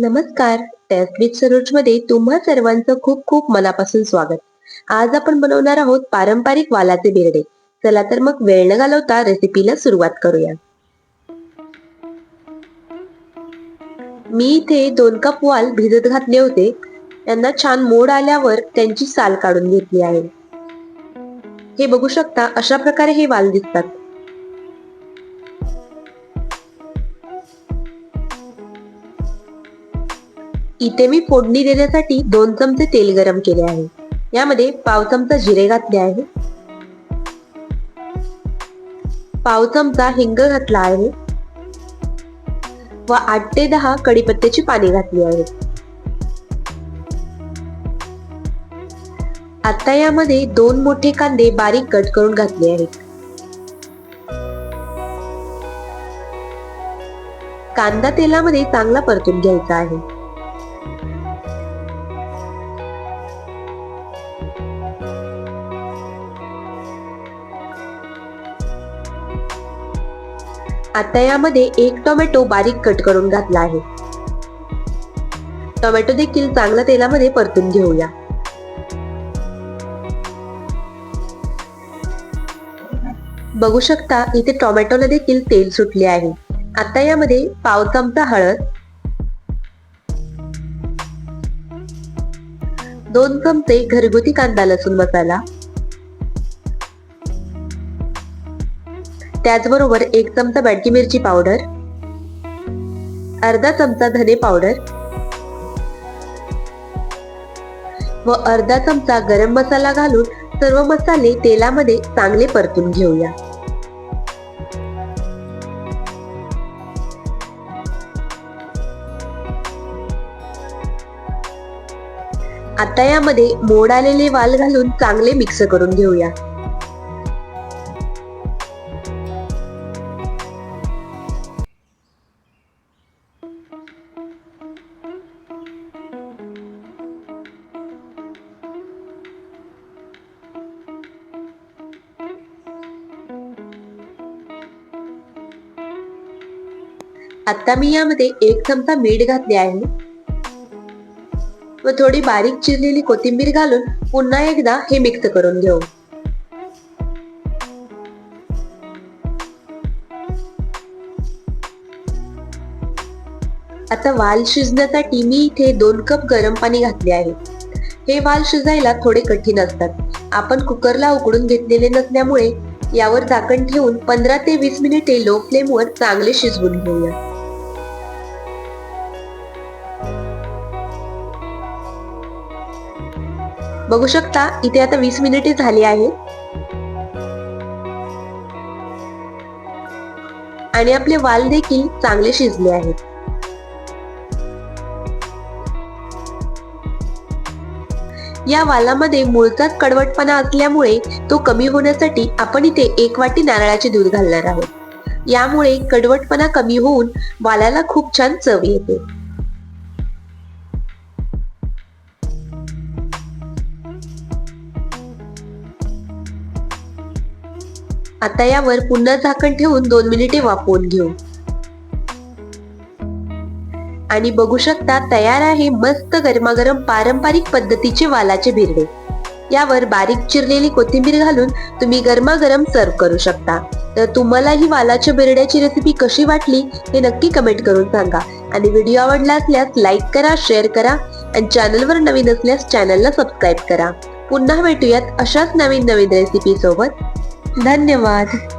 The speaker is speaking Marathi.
नमस्कार. टेस्ट विथ सरोजमध्ये तुम्हा सर्वांचं खूप खूप मनापासून स्वागत. आज आपण बनवणार आहोत पारंपरिक वालाचे बिरडे. चला तर मग वेळ न घालवता रेसिपीला सुरुवात करूया. मी इथे दोन कप वाल भिजत घातले होते. त्यांना छान मोड आल्यावर त्यांची साल काढून घेतली आहे. हे बघू शकता अशा प्रकारे हे वाल दिसतात. इथे मी फोडणी देण्यासाठी दोन चमचे तेल गरम केले आहे. यामध्ये पाव चमचा जिरे घातले आहे. पाव चमचा हिंग घातला आहे. व आठ ते दहा कडीपत्त्याची पाने घातली आहेत आता यामध्ये दोन मोठे कांदे बारीक कट करून घातले आहेत. कांदा तेलामध्ये चांगला परतून घ्यायचा आहे. आता यामध्ये एक टोमॅटो बारीक कट करून घातला आहे. टोमॅटो देखील चांगला तेलामध्ये परतून घेऊया. बघू शकता इथे टोमॅटोला देखील तेल सुटले आहे. आता यामध्ये पाव चमचा हळद दोन चमचे घरगुती कांदा लसूण मसाला त्याचबरोबर एक चमचा बॅडगी मिरची पावडर अर्धा चमचा धने पावडर व अर्धा चमचा गरम मसाला घालून सर्व मसाले तेलामध्ये चांगले परतून घेऊया. आता यामध्ये मोड आलेले वाल घालून चांगले मिक्स करून घेऊया. आता मी यामध्ये एक चमचा मीठ घातले आहे. व थोडी बारीक चिरलेली कोथिंबीर घालून पुन्हा एकदा हे मिक्स करून घेऊ. आता वाल शिजण्यासाठी मी इथे दोन कप गरम पाणी घातले आहे. हे वाल शिजायला थोडे कठीण असतात. आपण कुकरला उकडून घेतलेले नसल्यामुळे यावर झाकण ठेवून पंधरा ते वीस मिनिटे लो फ्लेमवर चांगले शिजवून घेऊया. बघू शकता इथे आता वीस मिनिटे झाली आहेत. आणि आपले वाल देखील चांगले शिजले आहेत. या वालामध्ये मूळचाच कडवटपणा असल्यामुळे तो कमी होण्यासाठी आपण इथे एक वाटी नारळाचे दूध घालणार आहोत. यामुळे कडवटपणा कमी होऊन वालाला खूप छान चव येते. आता यावर पुन्हा झाकण ठेवून दोन मिनिटे वाफवून घेऊ. आणि बघू शकता तयार आहे मस्त गरमागरम पारंपरिक पद्धतीचे वालाचे भिरडे. यावर बारीक चिरलेली कोथिंबीर घालून तुम्ही गरमागरम सर्व करू शकता. तर तुम्हाला ही वालाच्या बिरड्याची रेसिपी कशी वाटली हे नक्की कमेंट करून सांगा. आणि व्हिडिओ आवडला असल्यास लाईक करा शेअर करा आणि चॅनलवर नवीन असल्यास चॅनलला सबस्क्राईब करा. पुन्हा भेटूयात अशाच नवीन नवीन रेसिपी सोबत. धन्यवाद.